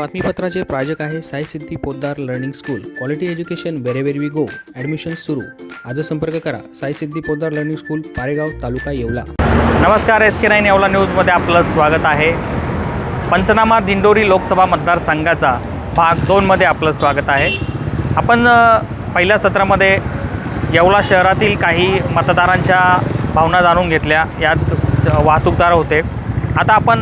बातमीपत्राचे प्रायोजक आहे Sai Siddhi Poddar learning school. Quality education wherever we go admission सुरू. आज संपर्क करा. Sai Siddhi Poddar learning school Paregaon taluka Yeola. नमस्कार एस के नाईन येवला न्यूजमध्ये आपलं स्वागत आहे. पंचनामा दिंडोरी लोकसभा मतदारसंघाचा भाग दोनमध्ये आपलं स्वागत आहे. आपण पहिल्या सत्रामध्ये येवला शहरातील काही मतदारांच्या भावना जाणून घेतल्या. यात ज- वाहतूकदार होते. आता आपण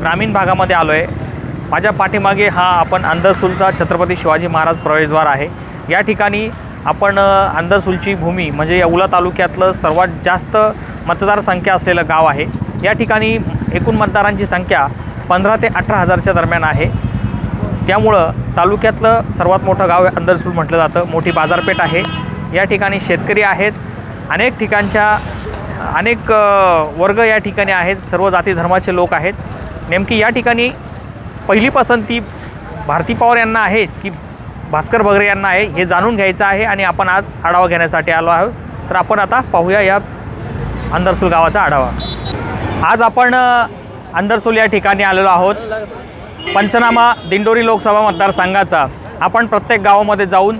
ग्रामीण भागामध्ये आलो आहे माझ्या पाठीमागे हा आपण अंधरसूलचा छत्रपती शिवाजी महाराज प्रवेशद्वार आहे. या ठिकाणी आपण अ, अंधरसूलची भूमी म्हणजे येवला तालुक्यातलं सर्वात जास्त मतदारसंख्या असलेलं गाव आहे. या ठिकाणी एकूण मतदारांची संख्या पंधरा ते अठरा हजारच्या दरम्यान आहे. त्यामुळं तालुक्यातलं सर्वात मोठं गाव अंदरसूल म्हटलं जातं. मोठी बाजारपेठ आहे. या ठिकाणी शेतकरी आहेत. अनेक ठिकाणच्या अनेक वर्ग या ठिकाणी आहेत. सर्व जाती धर्माचे लोक आहेत. नेमकी या ठिकाणी पहिली पसंती भारती पवार यांना आहे की भास्कर बगरे यांना आहे हे जाणून घ्यायचं आहे आणि आपण आज आढावा घेण्यासाठी आलो आहोत. तर आपण आता पाहूया या अंदरसूल गावाचा आढावा. आज आपण अंदरसूल या ठिकाणी आलेलो आहोत. पंचनामा दिंडोरी लोकसभा मतदारसंघाचा. आपण प्रत्येक गावामध्ये जाऊन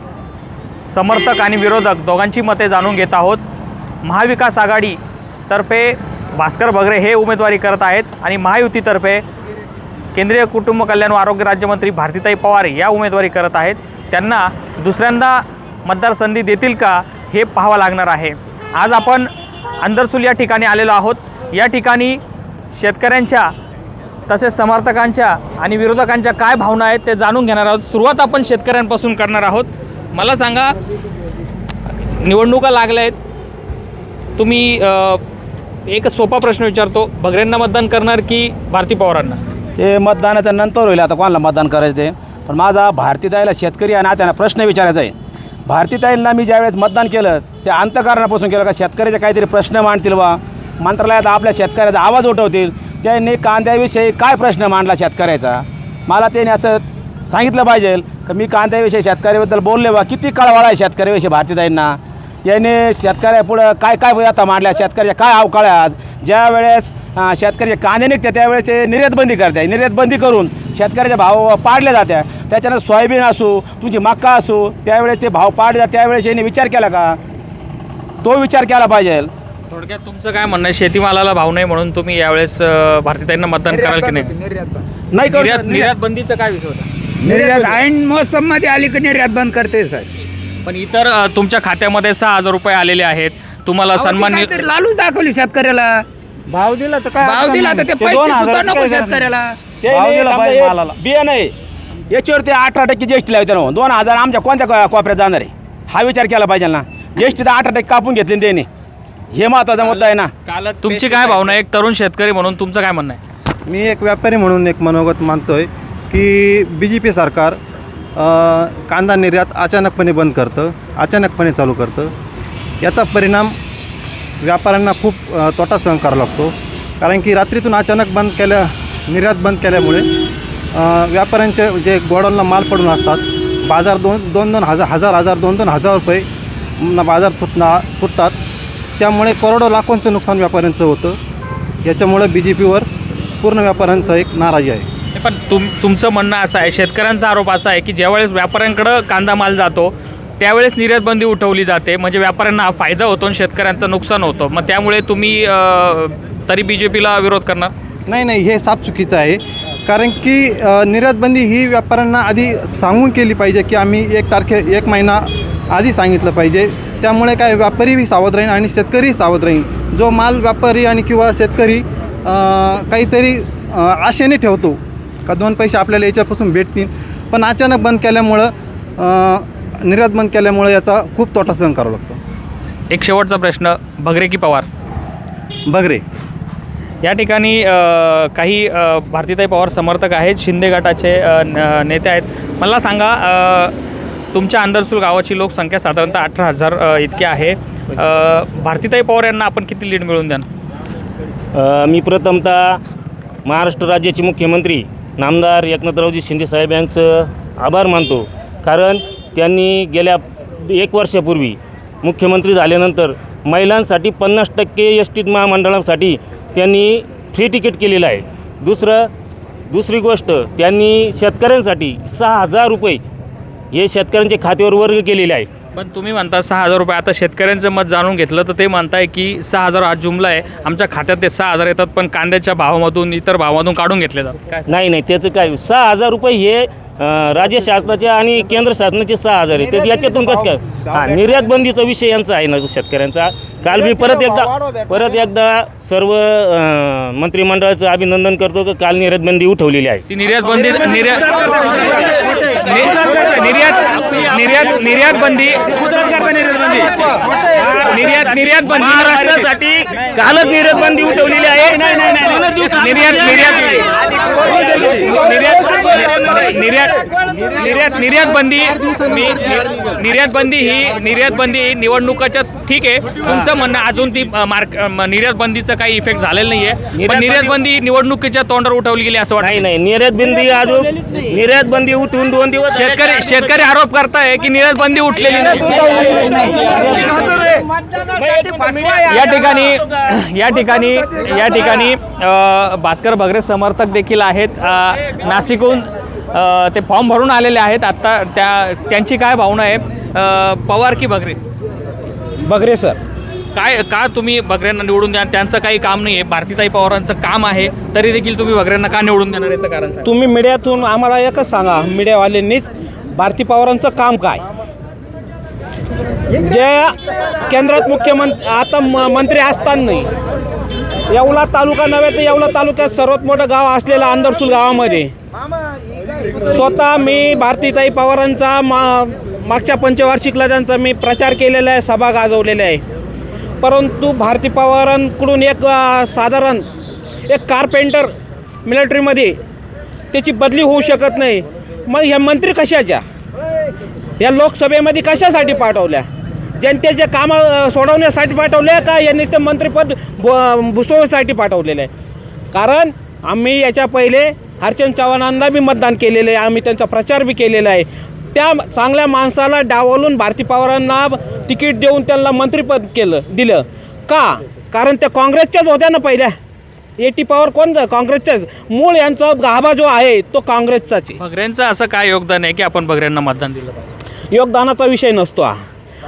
समर्थक आणि विरोधक दोघांची मते जाणून घेत आहोत. महाविकास आघाडीतर्फे भास्कर बगरे हे उमेदवारी करत आहेत आणि महायुतीतर्फे केंद्रीय कुटुंब कल्याण व आरोग्य राज्यमंत्री भारतीताई पवार या उमेदवारी करत आहेत. त्यांना दुसऱ्यांदा मतदार संधी देतील का हे पाहावं लागणार आहे. आज आपण अंदरसूल या ठिकाणी आलेलो आहोत. या ठिकाणी शेतकऱ्यांच्या तसेच समर्थकांच्या आणि विरोधकांच्या काय भावना आहेत ते जाणून घेणार आहोत. सुरुवात आपण शेतकऱ्यांपासून करणार आहोत. मला सांगा निवडणुका लागल्या आहेत. तुम्ही एक सोपा प्रश्न विचारतो. भगरेंना मतदान करणार की भारती पवारांना? ते मतदानाच्या नंतर होईल. आता कोणाला मतदान करायचं ते? पण माझा भारतीताईला शेतकरी आणि नात्यानं प्रश्न विचारायचा आहे. भारतीताईंना मी ज्यावेळेस मतदान केलं ते अंतकारणापासून केलं का शेतकऱ्याचे काहीतरी प्रश्न मांडतील बा. मंत्रालयात आपल्या शेतकऱ्याचा आवाज उठवतील. त्यांनी कांद्याविषयी काय प्रश्न मांडला शेतकऱ्याचा? मला त्यांनी असं सांगितलं पाहिजे का मी कांद्याविषयी शेतकऱ्याबद्दल बोलले बा. किती कळवाळा आहे शेतकऱ्याविषयी भारतीताईंना. याने शेतकऱ्यापुढं काय काय आता मांडल्या? शेतकऱ्याच्या काय अवकाळ आहे आज? ज्या वेळेस शेतकऱ्याचे कांदे निघते त्यावेळेस ते निर्यातबंदी करते. निर्यातबंदी करून शेतकऱ्याचे भाव पाडले जात्या त्याच्यानं सोयाबीन असू तुमची मक्का असू त्यावेळेस ते भाव पाडले जाते. त्यावेळेस यांनी विचार केला का? तो विचार केला पाहिजे. थोडक्यात तुमचं काय म्हणणं आहे? शेतीमालाला भाव नाही म्हणून तुम्ही यावेळेस भारतीताईंना मतदान कराल की नाही? नाही करू निर्यात शकत. निर्यात बंदीचा काय विषय होता? निर्यात ऐन मोसममध्ये आली की निर्यात बंद करते साहेब. पण इतर तुमच्या खात्यामध्ये सहा हजार रुपये आलेले आहेत. तुम्हाला सन्मान काहीतरी लालूच दाखवली शेतकऱ्याला. भाव दिला तर काय भाव दिला तर ते ते पैसे दोन सुद्धा हजाराचं नको काय करणार? शेतकऱ्याला. ते भाव नाही, दिला समजा पाहिजे हे मालाला. बिया नाही याच्यावर ते अठरा टक्के जी एस टी लावते ना दोन हजार आमच्या कोणत्या को- कोपऱ्यात जाणार आहे? हा विचार केला पाहिजे ना. जी एस टी तर अठरा टक्के कापून घेतली ना त्याने. हे महत्त्वाचा मुद्दा आहे ना. तुमची काय भावना आहे? एक तरुण शेतकरी म्हणून तुमचं काय म्हणणं आहे? मी एक व्यापारी म्हणून एक मनोगत मानतोय की बी जे पी सरकार अ, कांदा निर्यात अचानकपणे बंद करतं अचानकपणे चालू करतं. याचा परिणाम व्यापाऱ्यांना खूप तोटा सहन करावा लागतो. कारण की रात्रीतून अचानक बंद केल्या निर्यात बंद केल्यामुळे व्यापाऱ्यांचे जे गोडाऊनला माल पडून असतात बाजार दोन दोन दोन हजार हजार हजार दोन दोन हजार रुपये बाजार फुटना फुटतात. त्यामुळे करोडो लाखोंचं नुकसान व्यापाऱ्यांचं होतं. याच्यामुळे बी जे पीवर पूर्ण व्यापाऱ्यांचा एक नाराजी आहे. पण तुम तुमचं म्हणणं असं आहे शेतकऱ्यांचा आरोप असा आहे की ज्यावेळेस व्यापाऱ्यांकडं कांदा माल जातो त्यावेळेस निर्यात बंदी उठवली जाते. म्हणजे व्यापाऱ्यांना फायदा होतो आणि शेतकऱ्यांचं नुकसान होतं. मग त्यामुळे तुम्ही तरी बी जे पीला विरोध करणार? नाही नाही हे साफ चुकीचं आहे. कारण की निर्यातबंदी ही व्यापाऱ्यांना आधी सांगून केली पाहिजे की आम्ही एक तारखे एक महिना आधी सांगितलं पाहिजे. त्यामुळे काय व्यापारीही सावध राहील आणि शेतकरीही सावध राहील जो माल व्यापारी आणि किंवा शेतकरी काहीतरी आशेने ठेवतो. का दोन पैसे आपल्याला याच्यापासून भेटतील. पण अचानक बंद केल्यामुळं निर्यात बंद केल्यामुळं याचा खूप तोटा सहन करावा लागतो. एक शेवटचा प्रश्न भगरे की पवार? बगरे. या ठिकाणी अ, काही अ, भारतीताई पवार समर्थक आहेत शिंदे गटाचे अ, न- नेते आहेत. मला सांगा अ, तुमच्या अंदरसूल गावाची लोकसंख्या साधारणतः अठरा हजार अ, इतकी आहे. अ, भारतीताई पवार यांना आपण किती लीड मिळवून द्याल अ, मी प्रथमतः महाराष्ट्र राज्याचे मुख्यमंत्री नामदार एकनाथरावजी शिंदेसाहेब यांचं आभार मानतो. कारण त्यांनी गेल्या एक वर्षापूर्वी मुख्यमंत्री झाल्यानंतर महिलांसाठी पन्नास टक्के एस टी महामंडळांसाठी त्यांनी फ्री तिकीट केलेलं आहे. दुसरं दुसरी गोष्ट त्यांनी शेतकऱ्यांसाठी सहा हजार रुपये हे शेतकऱ्यांच्या खात्यावर वर्ग केलेले आहे. पण तुम्ही म्हणता सहा हजार रुपये. आता शेतकऱ्यांचं मत जाणून घेतलं तर ते म्हणताय की सहा हजार हा जुमला आहे. आमच्या खात्यात ते सहा हजार येतात पण कांद्याच्या भावामधून इतर भावामधून काढून घेतले जातात. काय नाही नाही त्याचं काय? सहा हजार रुपये हे अं, राज्य शासनाचे आणि केंद्र शासनाचे सहा हजार आहे. तर याच्यातून कसं काय? हां निर्यात बंदीचा विषय यांचा आहे ना शेतकऱ्यांचा. काल मी परत एकदा परत एकदा सर्व अं, मंत्रिमंडळाचं अभिनंदन करतो की काल निर्यात बंदी उठवलेली आहे. ती निर्यात बंदी निर्यात निर्यात निर्यात निर्यात बंदी. निर्यात निर्यात बंदी. महाराष्ट्रासाठी कालच निर्यात बंदी उठवलेली आहे. निर्यात निर्यात निर्यात निर्यात निर्यात निर्यात बंदी. निर्यात बंदी ही निर्यात बंदी निवडणुकाच्या ठीक आहे. तुमचं म्हणणं अजून ती मार्क निर्यात बंदीचा काही इफेक्ट झालेला नाहीये. पण निर्यात निर्यात बंदी निवडणुकीच्या तोंडावर उठवली गेली असं नाही वाटतं. नाही निर्यात बंदी अजून निर्यात बंदी उठवून दोन दिवस शेतकरी शेतकरी आरोप करताय की निर्यात बंदी उठलेली नाही. या ठिकाणी या ठिकाणी या ठिकाणी भास्कर भगरे समर्थक देखील आहेत. नाशिकहून ते फॉर्म भरून आलेले आहेत. आत्ता त्या त्यांची काय भावना आहे? पवार की भगरे? बगरे सर. काय का तुम्ही भगऱ्यांना निवडून द्या? त्यांचं काही काम नाही आहे भारतीताई पवारांचं काम आहे तरी देखील तुम्ही भगऱ्यांना का निवडून देणार याचं कारण सांगा. तुम्ही मीडियातून आम्हाला एकच सांगा मीडियावाल्यांनीच भारती पवारांचं काम काय? जे केंद्रात मुख्यमंत्री आता म मंत्री असताना येवला तालुका नव्हे तर येवला तालुक्यात सर्वात मोठं गाव असलेलं आंदरसूल गावामध्ये. स्वतः मी भारतीताई पवारांचा मा मागच्या पंचवार्षिकला त्यांचा मी प्रचार केलेला आहे सभा गाजवलेल्या आहे. परंतु भारती पवारांकडून एक साधारण एक कारपेंटर मिलिटरीमध्ये त्याची बदली होऊ शकत नाही. मग ह्या मंत्री कशाच्या? या लोकसभेमध्ये कशासाठी पाठवल्या? जनतेच्या कामं सोडवण्यासाठी पाठवल्या का यांनी ते मंत्रिपद ब- भुसवण्यासाठी पाठवलेलं आहे? कारण आम्ही याच्या पहिले हरचंद चव्हाणांना बी मतदान केलेलं आहे आम्ही त्यांचा प्रचार बी केलेला आहे. त्या चांगल्या माणसाला डावलून भारती पवारांना तिकीट देऊन त्यांना मंत्रिपद केलं दिलं. का? कारण त्या काँग्रेसच्याच होत्या ना पहिल्या. एटी पॉवर कोण? काँग्रेसच्याच. मूळ यांचा गाभा जो आहे तो काँग्रेसचाच आहे. भगऱ्यांचं असं काय योगदान आहे की आपण भगऱ्यांना मतदान दिलं पाहिजे? योगदानाचा विषय नसतो हा.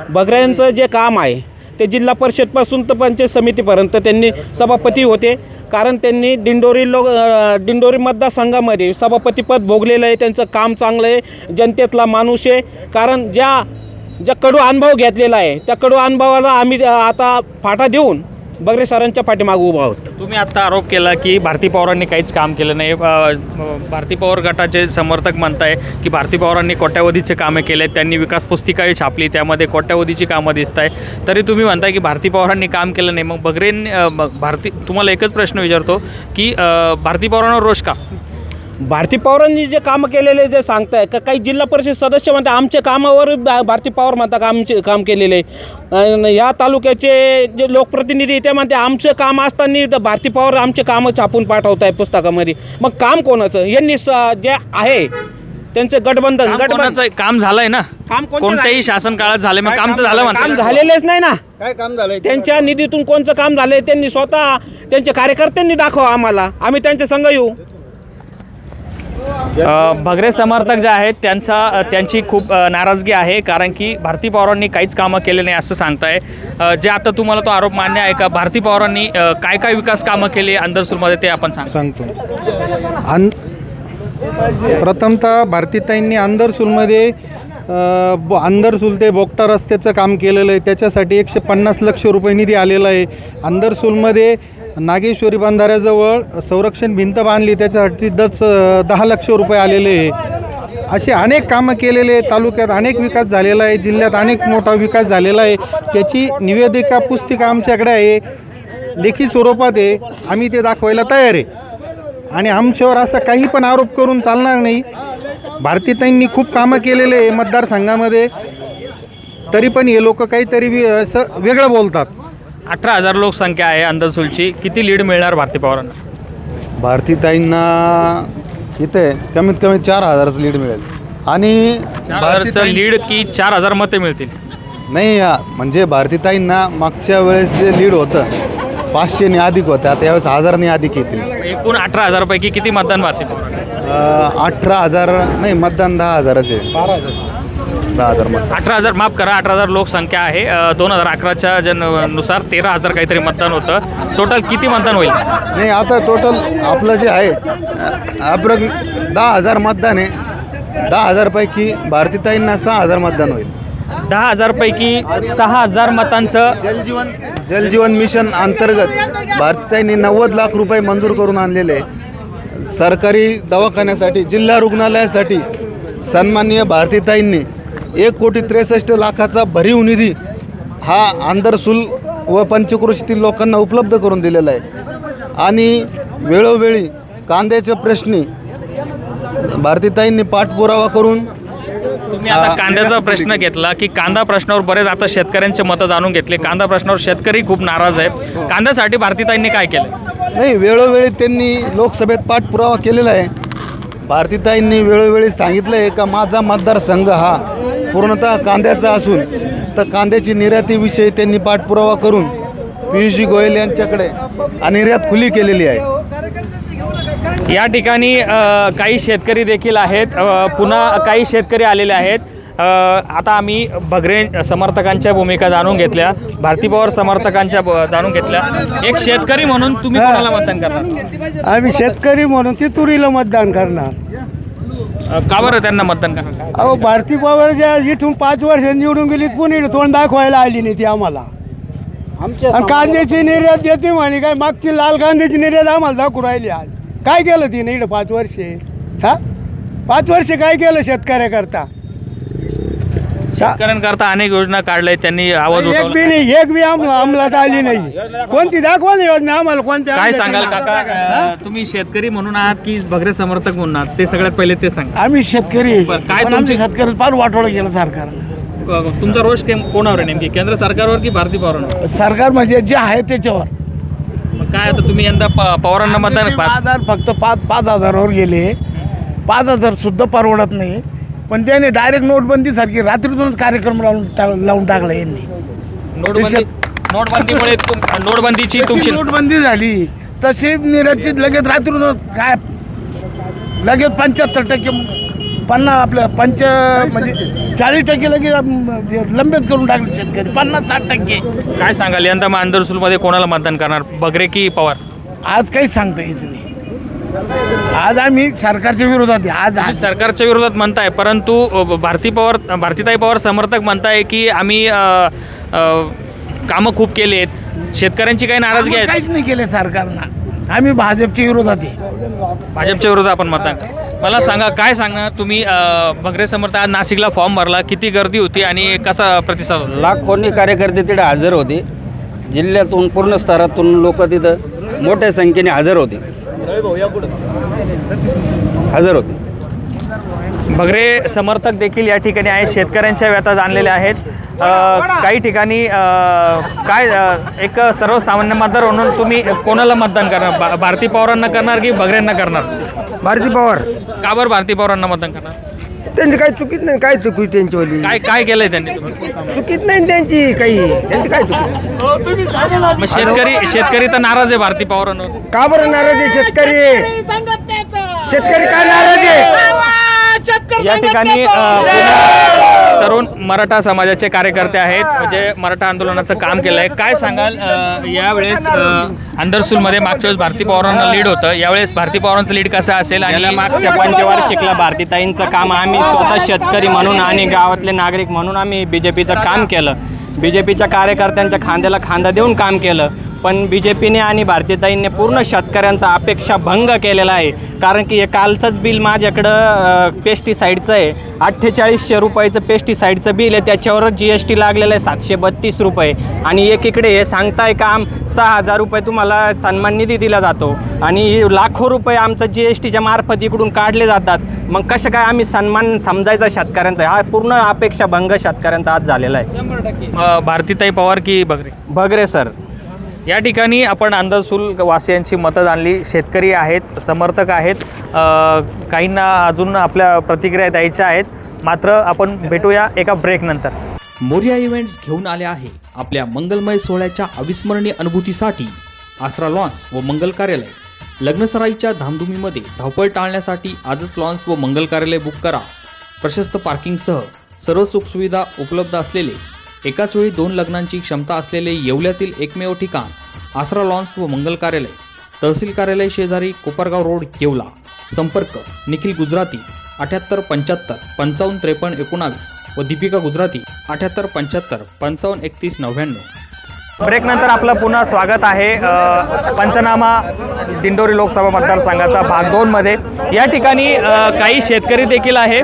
बगऱ्यांचं जे काम आहे ते जिल्हा परिषदपासून तर पंचायत समितीपर्यंत त्यांनी सभापती होते. कारण त्यांनी दिंडोरी लोक दिंडोरी मतदारसंघामध्ये सभापतीपद भोगलेलं आहे त्यांचं काम चांगलं आहे जनतेतला माणूस आहे. कारण ज्या ज्या कडू अनुभव घेतलेला आहे त्या कडू अनुभवाला आम्ही आता फाटा देऊन बगरे सरांच्या पाठीमागे उभा आहोत. तुम्ही आता आरोप केला की भारती पवारांनी काहीच काम केलं नाही. अ, भारती पवार गटाचे समर्थक म्हणताय की भारती पवारांनी कोट्यावधीचे कामं केले आहेत त्यांनी विकास पुस्तिकाही छापली त्यामध्ये कोट्यावधीची कामं दिसत आहे तरी तुम्ही म्हणताय की भारती पवारांनी काम केलं नाही. मग बगरेन अ, ब- भारती तुम्हाला एकच प्रश्न विचारतो की अ, भारती पवारांवर रोष का? भारती पवारांनी जे कामं केलेले जे सांगताय का काही जिल्हा परिषद सदस्य म्हणतात आमच्या कामावर भा- भारती पवार म्हणतात आमचे काम केलेले. ह्या तालुक्याचे जे लोकप्रतिनिधी ते म्हणते आमचं काम असताना तर भारती पवार आमचे कामं छापून पाठवत आहे पुस्तकामध्ये. मग काम कोणाचं? यांनी जे आहे त्यांचं गठबंधन काम गठबंधन काम झालंय ना. काम कोणतं कोणत्याही? शासन काळात झालं मग काम तर झालं काम झालेलेच नाही ना. काय काम झालंय? त्यांच्या निधीतून कोणचं काम झालंय? त्यांनी स्वतः त्यांच्या कार्यकर्त्यांनी दाखवा आम्हाला. आम्ही त्यांच्या संघ येऊ. भगरे समर्थक जे आहेत त्यांचा त्यांची खूप नाराजगी आहे कारण की भारती पवारांनी काहीच कामं केले नाही असं सांगताय. जे आता तुम्हाला तो आरोप मान्य आहे का? भारती पवारांनी काय काय विकास कामं केली अंदरसूरमध्ये ते आपण सांग सांगतो. अन प्रथमतः भारतीताईंनी अंधरसूलमध्ये ब- अंदरसूल ते बोगटा रस्त्याचं काम केलेलं आहे. त्याच्यासाठी एकशे पन्नास लक्ष रुपये निधी आलेला आहे. अंदरसूलमध्ये नागेश्वरी बंधाऱ्याजवळ संरक्षण भिंत बांधली त्याच्यासाठी दच दहा लक्ष रुपये आलेले आहे. असे अनेक कामं केलेले आहे तालुक्यात अनेक विकास झालेला आहे. जिल्ह्यात अनेक मोठा विकास झालेला आहे. त्याची निवेदिका पुस्तिका आमच्याकडे आहे. लेखी स्वरूपात आहे. आम्ही ते दाखवायला तयार आहे. आणि आमच्यावर असा काही पण आरोप करून चालणार नाही. भारतीताईंनी खूप कामं केलेले आहे मतदारसंघामध्ये. तरी पण हे लोक काहीतरी असं वेगळं बोलतात. अठरा हजार लोकसंख्या आहे अंदरसूलची किती लीड मिळणार भारती पवारांना? भारतीताईंना इथे कमीत कमी चार हजाराचं लीड मिळेल. आणि चार हजारचं लीड की चार हजार मते मिळतील? नाही या- म्हणजे भारतीताईंना मागच्या वेळेस जे लीड होतं पाचशेने अधिक होत्या आता यावेळेस हजारने अधिक येतील. एकूण अठरा हजारपैकी किती मतदान भारती अ, अठरा हजार नाही मतदान दहा हजाराचे आहे. दहा हजार मतदान अठरा हजार माफ करा अठरा हजार लोकसंख्या आहे. दोन हजार अकराच्या जननुसार तेरा हजार काहीतरी मतदान होतं. टोटल किती मतदान होईल? नाही आता टोटल आपलं जे आहे अप्रग दहा हजार मतदान आहे. दहा हजारपैकी भारतीताईंना सहा हजार मतदान होईल. दहा हजारपैकी सहा हजार मतांचं जलजीवन जलजीवन मिशन अंतर्गत भारतीताईंनी नव्वद लाख रुपये मंजूर करून आणलेले आहे. सरकारी दवाखान्यासाठी जिल्हा रुग्णालयासाठी सन्माननीय भारतीताईंनी एक कोटी त्रेसष्ट लाखाचा भरीव निधी हा आंधरसूल व पंचक्रोशीतील लोकांना उपलब्ध करून दिलेला आहे. आणि वेळोवेळी कांद्याच्या प्रश्नी भारतीताईंनी पाठपुरावा करून तुम्ही आता कांद्याचा प्रश्न घेतला की कांदा प्रश्नावर बरेच आता शेतकऱ्यांचे मतं जाणून घेतले. कांदा प्रश्नावर शेतकरी खूप नाराज आहे कांद्यासाठी भारतीताईंनी काय केलं? नाही वेळोवेळी त्यांनी लोकसभेत पाठपुरावा केलेला आहे. भारतीताईंनी वेळोवेळी सांगितलं आहे का माझा मतदारसंघ हा पूर्णतः कांद्याचा असून तर कांद्याची निर्यातीविषयी त्यांनी पाठपुरावा करून पियुषजी गोयल यांच्याकडे निर्यात खुली केलेली आहे. या ठिकाणी काही शेतकरी देखील आहेत. पुन्हा काही शेतकरी आलेले आहेत. आता आम्ही भगरे समर्थकांच्या भूमिका जाणून घेतल्या. भारती पवार समर्थकांच्या जाणून घेतल्या. एक शेतकरी म्हणून तुम्ही कोणाला मतदान करणार? आम्ही शेतकरी म्हणून ती तुरीला मतदान करणार. का बरं त्यांना मतदान करणार अहो भारती पवार ज्या इथून पाच वर्ष निवडून गेली कोणी तोंड दाखवायला आली नाही ती आम्हाला. आणि कांद्याची निर्यात देते म्हणे काय मागची लाल कांद्याची निर्यात आम्हाला दाखवू राहिली आज. काय केलं तिने इकडं पाच वर्षे? हा? पाच वर्षे काय केलं शेतकऱ्याकरता? शेतकऱ्यांकरता अनेक योजना काढल्या त्यांनी आवाज एक उठवला. बी नाही एक बी आम अंमलात आली नाही. कोणती दाखवा ना योजना आम्हाला कोणत्या काय सांगाल? काका? अ, तुम्ही शेतकरी म्हणून आहात की भगरे समर्थक म्हणून आहात? ते सगळ्यात पहिले ते सांगा. आम्ही शेतकरी. बरं, काय पण आमच्या तुमची- शेतकऱ्याला फार वाटोळं केलं सरकारनं. तुमचा रोष केम- कोणावर आहे नेमकी? केंद्र सरकारवर की भारती पवारांवर? सरकार म्हणजे जे आहे त्याच्यावर. मग काय आता तुम्ही यंदा प- पवारांना मतदान ते आधार फक्त पाच पाच हजारावर गेले. पाच हजार सुद्धा परवडत नाही. पण त्याने डायरेक्ट नोटबंदी सारखी रात्रीतूनच कार्यक्रम लावून टा- लावून टाकला यांनी. नोटबंदी नोटबंदीमुळे तुम- नोटबंदीची जशी तुमची नोटबंदी झाली तशी निराचित लगेच रात्रीतून काय लगेच पंच्याहत्तर टक्के पन्नास आपलं पंच म्हणजे चाळीस टक्के लगेच अं, जे लंबेच करून टाकले शेतकरी. पन्नास साठ टक्के. काय सांगाल? यंदा मग आंदरसूलमध्ये कोणाला मतदान करणार? बगरे की पवार? आज काहीच सांगता यायच नाही. आज आम्ही सरकारच्या विरोधात आहे. आज आज सरकारच्या विरोधात म्हणताय परंतु अ, भारती पवार भारतीताई पवार समर्थक म्हणताय की आम्ही अ, अ, कामं खूप केली आहेत. शेतकऱ्यांची काही नाराजगी आम्ही आहे. काहीच नाही केले सरकारनं. आम्ही भाजपच्या विरोधात आहे. भाजपच्या विरोधात आपण करा. मला सांगा काय सांगणार तुम्ही अ, भगरे समर्थ आज नाशिकला फॉर्म भरला किती गर्दी होती आणि कसा प्रतिसाद होता? लाखोनी कार्यकर्ते तिथे हजर होते. जिल्ह्यातून पूर्ण स्तरातून लोक तिथं मोठ्या संख्येने हजर होते. हजर होते. भगरे समर्थक देखील या ठिकाणी आहेत शेतकऱ्यांच्या व्यथा जाणलेल्या आहेत. काही ठिकाणी काय एक सर्वसामान्य मतदार म्हणून तुम्ही कोणाला मतदान करणार? भा- भारती पवारांना करणार की भगरेंना करणार? भारती पवार. का बरं भारती पवारांना मतदान करणार? त्यांची काही चुकीत नाही काय चुकी त्यांची काय काय केलंय त्यांनी तुम्ही? चुकीत नाही त्यांची काही. त्यांची काय चुकी मग शेतकरी शेतकरी तर नाराज आहे भारती पवारांवर. का बरं नाराज आहे शेतकरी? शेतकरी काय नाराज आहे? या ठिकाणी अ, पुन्हा तरुण मराठा समाजाचे कार्यकर्ते आहेत म्हणजे मराठा आंदोलनाचं काम केलं आहे काय सांगाल अ, यावेळेस अंदरसूलमध्ये मागच्या वेळेस भारती पवारांना लीड होतं. यावेळेस भारती पवारांचं लीड कसं असेल आणि मागच्या पंचवार्षिकला भारतीताईंचं काम आम्ही स्वतः शेतकरी म्हणून आणि गावातले नागरिक म्हणून आम्ही बी जे पीचं काम केलं. बी जे पीच्या कार्यकर्त्यांच्या खांद्याला खांदा देऊन काम केलं. पण बी जे पीने आणि भारतीताईंनी पूर्ण शेतकऱ्यांचा अपेक्षा भंग केलेला आहे. कारण की हे कालचंच बिल माझ्याकडं पेस्टिसाईडचं आहे. अठ्ठेचाळीसशे रुपयाचं पेस्टिसाईडचं बिल आहे. त्याच्यावर जी एस टी लागलेलं आहे सातशे बत्तीस रुपये. आणि एकीकडे हे सांगताय काम सहा हजार रुपये तुम्हाला सन्मान निधी दिला जातो. आणि लाखो रुपये आमचं जी एस टीच्या मार्फत इकडून काढले जातात. मग कसं काय आम्ही सन्मान समजायचा शेतकऱ्यांचा? हा पूर्ण अपेक्षा भंग शेतकऱ्यांचा आज झालेला आहे. भारतीताई पवार की बगरे? बगरे सर. या ठिकाणी आपण अंधसूल वासियांची मतं जाणली. शेतकरी आहेत समर्थक आहेत. काहींना अजून आपल्या प्रतिक्रिया द्यायच्या आहेत. मात्र आपण भेटूया एका ब्रेकनंतर मोर्या इव्हेंट्स घेऊन आले आहे. आपल्या मंगलमय सोहळ्याच्या अविस्मरणीय अनुभूतीसाठी आसरा लॉन्स व मंगल कार्यालय. लग्नसराईच्या धामधुमीमध्ये धावपळ टाळण्यासाठी आजच लॉन्स व मंगल कार्यालय बुक करा. प्रशस्त पार्किंगसह सर्व सुखसुविधा उपलब्ध असलेले एकाच वेळी दोन लग्नांची क्षमता असलेले येवल्यातील एकमेव ठिकाण आसरा लॉन्स व मंगल कार्यालय. तहसील कार्यालय शेजारी कोपरगाव रोड येवला. संपर्क निखिल गुजराती अठ्याहत्तर पंच्याहत्तर पंचावन्न त्रेपन्न एकोणावीस व दीपिका गुजराती अठ्याहत्तर पंच्याहत्तर पंचावन्न एकतीस नव्याण्णव. ब्रेक नंतर आपलं पुन्हा स्वागत आहे पंचनामा दिंडोरी लोकसभा मतदारसंघाचा भाग दोनमध्ये या ठिकाणी काही शेतकरी देखील आहे.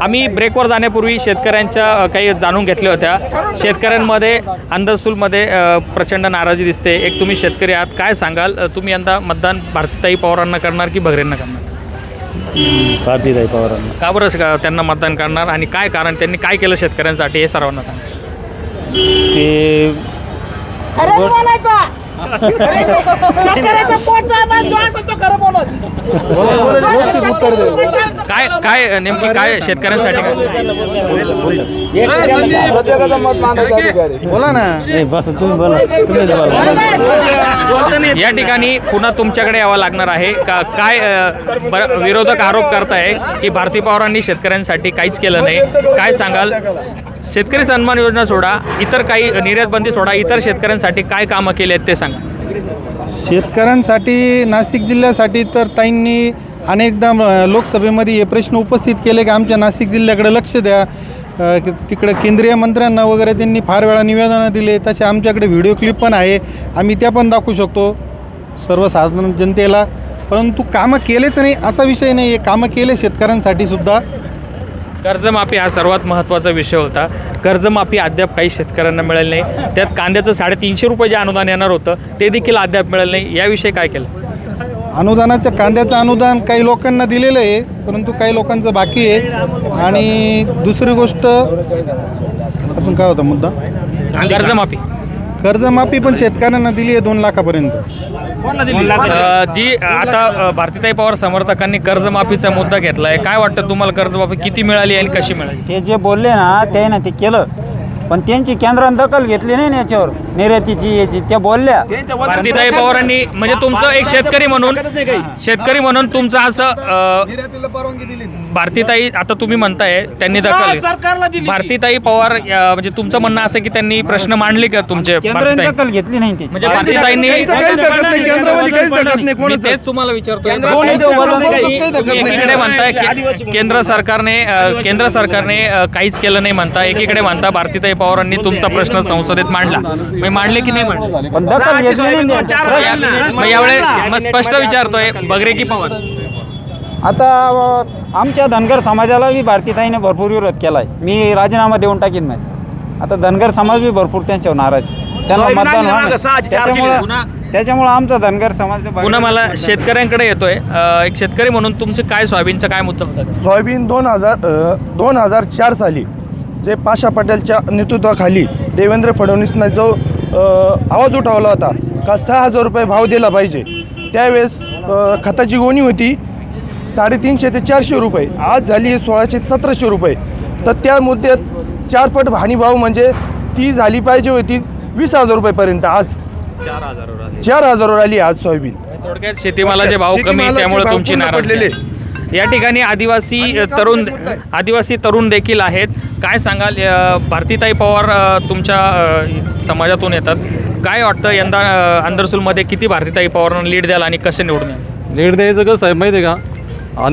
आम्ही ब्रेकवर जाण्यापूर्वी शेतकऱ्यांच्या काही जाणून घेतल्या होत्या. शेतकऱ्यांमध्ये अंधसूलमध्ये प्रचंड नाराजी दिसते. एक तुम्ही शेतकरी आहात काय सांगाल? तुम्ही यंदा मतदान भारतीताई पवारांना करणार की भगरेंना करणार? भारतीताई पवारांना. का बरं त्यांना मतदान करणार? आणि काय कारण? त्यांनी काय केलं शेतकऱ्यांसाठी? हे सर्वांना सांगा. ते काय काय नेमकी काय शेतकऱ्यांसाठी? काय बोला ना. नाही तुम्ही बोला. तुम्हीच बोला. या ठिकाणी पुन्हा तुमच्याकडे यावं लागणार आहे. का काय अ, बर- विरोधक आरोप करताय की भारती पवारांनी शेतकऱ्यांसाठी काहीच केलं नाही? काय सांगाल? शेतकरी सन्मान योजना सोडा इतर काही निर्यातबंदी सोडा इतर शेतकऱ्यांसाठी काय कामं केली आहेत ते सांगा. शेतकऱ्यांसाठी नाशिक जिल्ह्यासाठी तर ताईंनी अनेकदा लोकसभेमध्ये हे प्रश्न उपस्थित केले की आमच्या नाशिक जिल्ह्याकडे लक्ष द्या. अ, तिकडं केंद्रीय मंत्र्यांना वगैरे त्यांनी फार वेळा निवेदनं दिले. तसे आमच्याकडे व्हिडिओ क्लिप पण आहे. आम्ही त्या पण दाखवू शकतो सर्वसाधारण जनतेला. परंतु कामं केलेच नाही असा विषय नाही आहे कामं केले शेतकऱ्यांसाठी सुद्धा. कर्जमाफी हा सर्वात महत्त्वाचा विषय होता. कर्जमाफी अद्याप काही शेतकऱ्यांना मिळालं नाही. त्यात कांद्याचं साडेतीनशे रुपये जे अनुदान येणार होतं ते देखील अद्याप मिळालं नाही. याविषयी काय केलं? अनुदानाचं कांद्याचं अनुदान काही लोकांना दिलेलं आहे परंतु काही लोकांचं बाकी आहे. आणि दुसरी गोष्ट अजून काय होता मुद्दा? कर्जमाफी. कर्जमाफी पण शेतकऱ्यांना दिली आहे दोन लाखापर्यंत. अ, जी आता अ, भारतीताई पवार समर्थकांनी कर्जमाफीचा मुद्दा घेतलाय. काय वाटतं तुम्हाला कर्जमाफी किती मिळाली आणि कशी मिळाली? ते जे बोलले ना ते ना ते केलं. पण त्यांची केंद्राने दखल घेतली नाही ना याच्यावर निर्यातीची याची. त्या बोलल्या. भारतीताई पवारांनी म्हणजे तुमचं एक शेतकरी म्हणून शेतकरी म्हणून तुमचं असं अ, भारतीताई आता तुम्ही म्हणताय त्यांनी दखल भारतीताई पवार अ, म्हणजे तुमचं म्हणणं असं की त्यांनी प्रश्न मांडले का तुमचे केंद्राने भारतीताई? दखल घेतली नाही त्याची. म्हणजे भारतीताईंनी केंद्रामध्ये काहीच दखल नाही. मी तेच तुम्हाला विचारतोय. काही. दखल तुम्ही एकीकडे म्हणताय की केंद्र सरकारने अ, केंद्र सरकारने अ, काहीच केलं नाही म्हणता. एकीकडे म्हणता भारतीताई पवारांनी तुमचा प्रश्न संसदेत मांडला. मग मांडले की नाही मांडले? पण दखल घेतली नाही त्यांची. मग यावेळेस मग स्पष्ट विचारतोय बगरे की पवार? आता आमच्या धनगर समाजाला बी भारतीताईने भरपूर विरोध केला आहे मी राजीनामा देऊन टाकीन नाही. आता धनगर समाज बी भरपूर त्यांच्यावर नाराज. त्यांना मतदान होणार. त्याच्यामुळं त्याच्यामुळं आमचा धनगर समाज पुन्हा मला शेतकऱ्यांकडे येतोय. एक शेतकरी म्हणून तुमचं काय सोयाबीनचा काय मुद्दा होता? सोयाबीन दोन हजार दोन हजार चार साली जे पाशा पटेलच्या नेतृत्वाखाली देवेंद्र फडणवीसनं जो आवाज उठवला होता का सहा हजार रुपये भाव दिला पाहिजे त्यावेळेस खताची गोणी होती साडेतीनशे ते चारशे रुपये आज झाली आहे सोळाशे ते सतराशे रुपये तर त्या मुद्द्यात चारपट भाव म्हणजे ती झाली पाहिजे होती वीस हजार रुपयेपर्यंत आज चार हजारावर आली आज सोयाबीन थोडक्यात शेतीमालाचे भाव कमी त्यामुळे तुमची पूर्ण नाराजी पडलेले. आहे. या ठिकाणी आदिवासी तरुण आदिवासी तरुण देखील आहेत. काय सांगाल भारतीताई पवार तुमच्या समाजातून येतात. काय वाटतं यंदा अंदरसूलमध्ये किती भारतीताई पवारांना लीड द्याल आणि कसे निवडून याल लीड द्यायचं कसं आहे माहिती आहे का?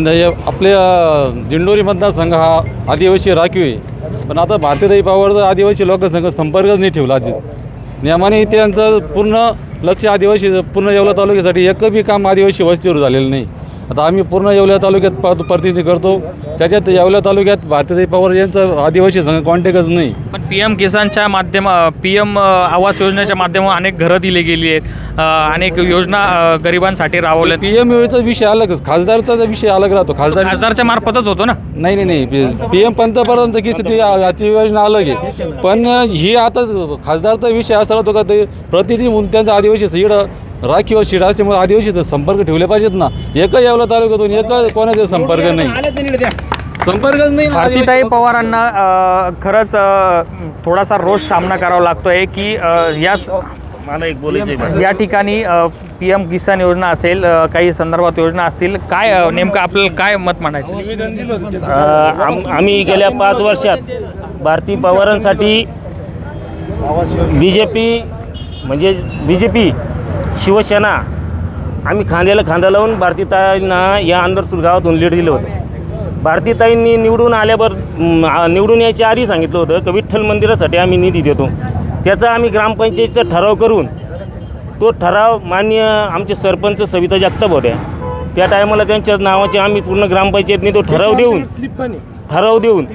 हे आपल्या दिंडोरी मतदारसंघ हा आदिवासी राखीव आहे. पण आता भारतीय पवारचा आदिवासी लोकसंघ संपर्कच नाही ठेवला आधी. नियमाने त्यांचं पूर्ण लक्ष आदिवासी पूर्ण येवला तालुक्यासाठी एक बी काम आदिवासी वस्तीवर झालेलं नाही. आता आम्ही पूर्ण येवल्या तालुक्यात प- प्रतिनिधी करतो. त्याच्यात येवल्या तालुक्यात भारतीय पवार यांचं आदिवासी संघ कॉन्टॅक्टच नाही. पण पी एम किसानच्या माध्यम पी एम आवास योजनेच्या माध्यमातून अनेक घरं दिली गेली आहेत. अनेक योजना गरिबांसाठी राबवल्यात. पी एम चा विषय अलगच खासदारचा विषय अलग राहतो. खासदार खासदारच्या मार्फतच होतो ना? नाही नाही नाही. पी एम पंतप्रधानचं की स्थिती योजना अलग आहे. पण ही आता खासदारचा विषय असा राहतो का ते प्रतिनिधी म्हणून त्यांचा आदिवासी इकडं राखीव शिड असल्यामुळे आदिवासीचा संपर्क ठेवले पाहिजेत ना. एका यावला तालुक्यातून एका कोणाचा संपर्क नाही. संपर्कच नाही भारतीताई पवारांना अ, खरंच अ, थोडासा रोष सामना करावा लागतोय की अ, या स- मला एक बोलायचं आहे या ठिकाणी पी एम किसान योजना असेल अ, काही संदर्भात योजना असतील काय अ, नेमकं आपल्याला काय मत मांडायचं अ, आम आम्ही गेल्या पाच वर्षात भारती पवारांसाठी बी जे पी म्हणजे बी जे पी शिवसेना आम्ही खांद्याला खांदा लावून भारतीताईंना या अंदरसूर गावातून लीड दिलं होतं. भारतीताईंनी निवडून आल्यावर निवडून यायच्या आधी सांगितलं होतं की विठ्ठल मंदिरासाठी आम्ही निधी देतो. त्याचा आम्ही ग्रामपंचायतीचा ठराव करून तो ठराव मान्य आमचे सरपंच सविता जगताप होत्या त्या टायमाला त्यांच्या नावाचे आम्ही पूर्ण ग्रामपंचायतनी तो ठराव देऊन ठराव देऊन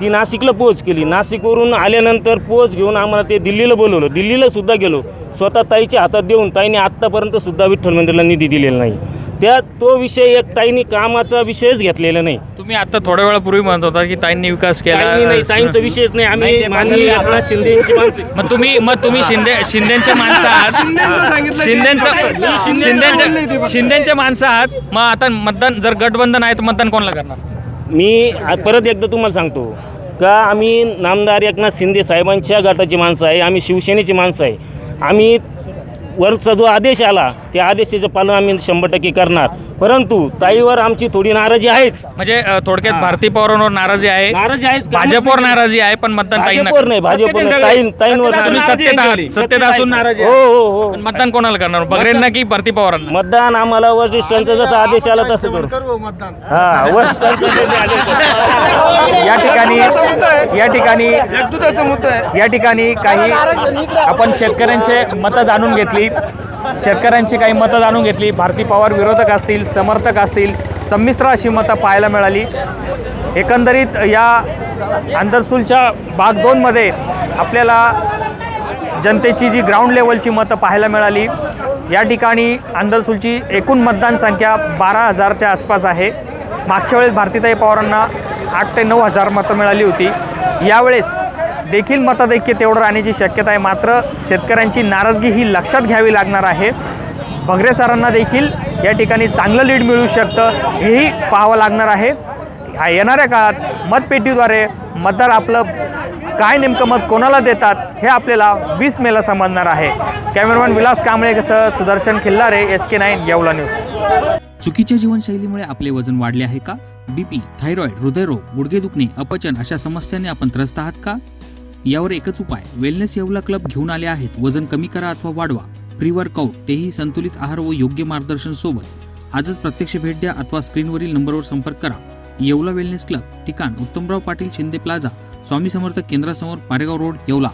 ती नाशिकला पोच केली. नाशिकवरून आल्यानंतर पोच घेऊन आम्हाला ते दिल्लीला बोलवलं. दिल्लीला सुद्धा गेलो. स्वतः ताईच्या हातात देऊन ताईने आत्तापर्यंत सुद्धा विठ्ठल मंदिरला निधी दिलेला नाही. त्या तो विषय एक ताईने कामाचा विषयच घेतलेला नाही. तुम्ही आता थोड्या वेळापूर्वी म्हणत होता की ताईंनी विकास ताईंनी नाही ताईंचा केला विषयच नाही. आम्ही माननीय एकनाथ शिंदेची माणसं मग तुम्ही मग तुम्ही शिंदे शिंदेचे माणसं आहात. शिंदेचं शिंदेचे शिंदेचे माणसं आहात. मग आता मतदान जर गठबंधन आहे तर मतदान कोणाला करणार? मी परत एकदा तुम्हाला सांगतो का आम्ही नामदार एकनाथ शिंदे साहेबांच्या गटाची माणसं आहे आम्ही शिवसेनेची माणसं आहे. आम्ही वरचा जो आदेश आला त्या आदेशाचं पालन आम्ही शंभर टक्के करणार. परंतु ताईवर आमची थोडी नाराजी आहेच. म्हणजे अ, थोडक्यात भारती पवारांवर नाराजी आहे. नाराजी आहेच भाजपवर नाराजी आहे पण मतदान ताईंना भाजपवर नाही भाजपवर नाही. ताईंवर तुम्ही नाराजी सत्तेत आहे. आहात सत्तेत असून नाराजी हो आहे. हो हो पण मतदान कोणाला करणार? बगरेंना की भारती पवारांना. मतदान आम्हाला वरिष्ठांचा जसा आदेश आला तसं करू. हा वरिष्ठांचा जे आदेश आला. या ठिकाणी या ठिकाणी या ठिकाणी काही आपण शेतकऱ्यांचे मतं जाणून घेतली. शेतकऱ्यांची काही मतं जाणून घेतली. भारती पवार विरोधक असतील समर्थक असतील संमिश्र अशी मतं पाहायला मिळाली. एकंदरीत या आंदरसूलच्या भाग दोनमध्ये आपल्याला जनतेची जी ग्राउंड लेवलची मतं पाहायला मिळाली. या ठिकाणी आंदरसूलची एकूण मतदान संख्या बारा हजारच्या आसपास आहे. मागच्या वेळेस भारतीताई पवारांना आठ ते नऊ हजार मतं मिळाली होती. यावेळेस देखील मतदैक्य तेवढं राहण्याची शक्यता आहे. मात्र शेतकऱ्यांची नाराजगी ही लक्षात घ्यावी लागणार आहे. भगरे सरांना देखील या ठिकाणी चांगलं लीड मिळू शकतं हेही पाहावं लागणार आहे. ह्या येणाऱ्या काळात मतपेटीद्वारे मतदार आपलं काय नेमकं मत कोणाला देतात हे आपल्याला वीस मेला समजणार आहे. Cameraman Vilas कांबळेसह Sudarshan Khillare S K nine Yeola news. चुकीच्या जीवनशैलीमुळे आपले वजन वाढले आहे का? बीपी थायरॉइड हृदयरोग गुडघे दुखणे अपचन अशा समस्यांनी आपण त्रस्त आहात का? यावर एकच उपाय वेलनेस येवला क्लब घेऊन आले आहेत वजन कमी करा अथवा वाढवा. प्री वर्कआउट तेही संतुलित आहार व योग्य मार्गदर्शन सोबत. आजच प्रत्यक्ष भेट द्या अथवा स्क्रीनवरील नंबरवर संपर्क करा. येवला वेलनेस क्लब ठिकाण उत्तमराव पाटील शिंदे प्लाझा स्वामी समर्थ केंद्रासमोर पारेगाव रोड येवला.